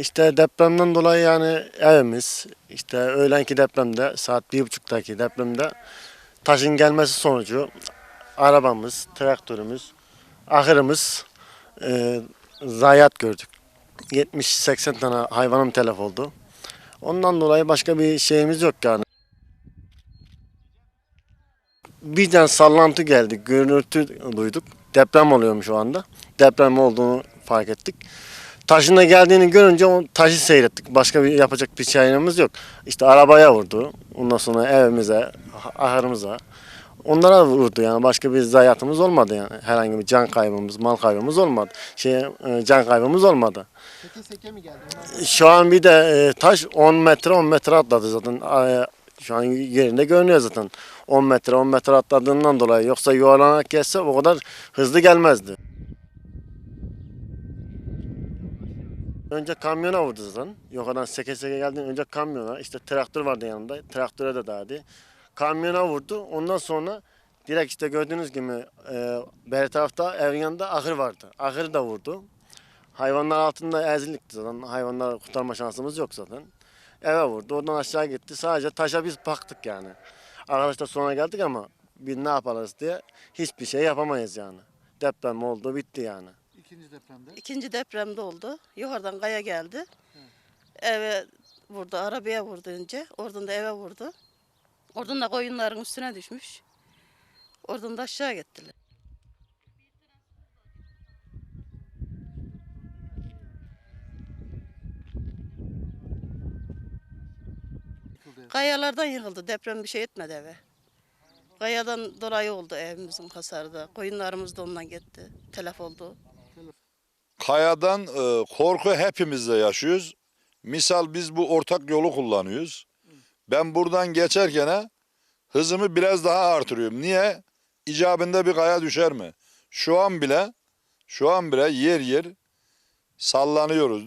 İşte depremden dolayı yani evimiz, işte öğlenki depremde, saat bir buçuktaki depremde taşın gelmesi sonucu arabamız, traktörümüz, ahırımız e, zayiat gördük. 70-80 tane hayvanım telef oldu. Ondan dolayı başka bir şeyimiz yok yani. Birden sallantı geldi, gürültü duyduk. Deprem oluyormuş o anda. Deprem olduğunu fark ettik. Taşın da geldiğini görünce o taşı seyrettik. Başka bir yapacak bir şeyimiz yok. İşte arabaya vurdu. Ondan sonra evimize, ahırımıza. Onlara vurdu yani başka bir zayiatımız olmadı yani. Herhangi bir can kaybımız, mal kaybımız olmadı. Şey, e, can kaybımız olmadı. Seke seke mi geldi? Şu an bir de e, taş 10 metre 10 metre atladı zaten. E, Şu an yerinde görünüyor zaten. 10 metre 10 metre atladığından dolayı. Yoksa yuvarlanarak gelse o kadar hızlı gelmezdi. Önce kamyona vurdu zaten. Yukarıdan seke seke geldi. Önce kamyona. işte traktör vardı yanında. Traktöre de dağıdı. Kamyona vurdu. Ondan sonra direkt işte gördüğünüz gibi e, beri tarafta evin yanında ahır vardı. Ahırı da vurdu. Hayvanlar altında ezillikti zaten. Hayvanlar kurtarma şansımız yok zaten. Eve vurdu. Oradan aşağı gitti. Sadece taşa biz baktık yani. Arkadaşlar sonra geldik ama bir ne yaparız diye hiçbir şey yapamayız yani. Deprem oldu bitti yani. İkinci depremde. İkinci depremde oldu. Yukarıdan kaya geldi. Eve vurdu, arabaya vurdu önce. Oradan da eve vurdu. Oradan da koyunların üstüne düşmüş. Oradan da aşağı gittiler. Kayalardan yıkıldı. Deprem bir şey etmedi eve. Kayadan dolayı oldu evimizin hasarı Koyunlarımız da ondan gitti. Telef oldu. Kayadan e, korku hepimizde yaşıyoruz. Misal biz bu ortak yolu kullanıyoruz. Ben buradan geçerken hızımı biraz daha artırıyorum. Niye? İcabında bir kaya düşer mi? Şu an bile şu an bile yer yer sallanıyoruz.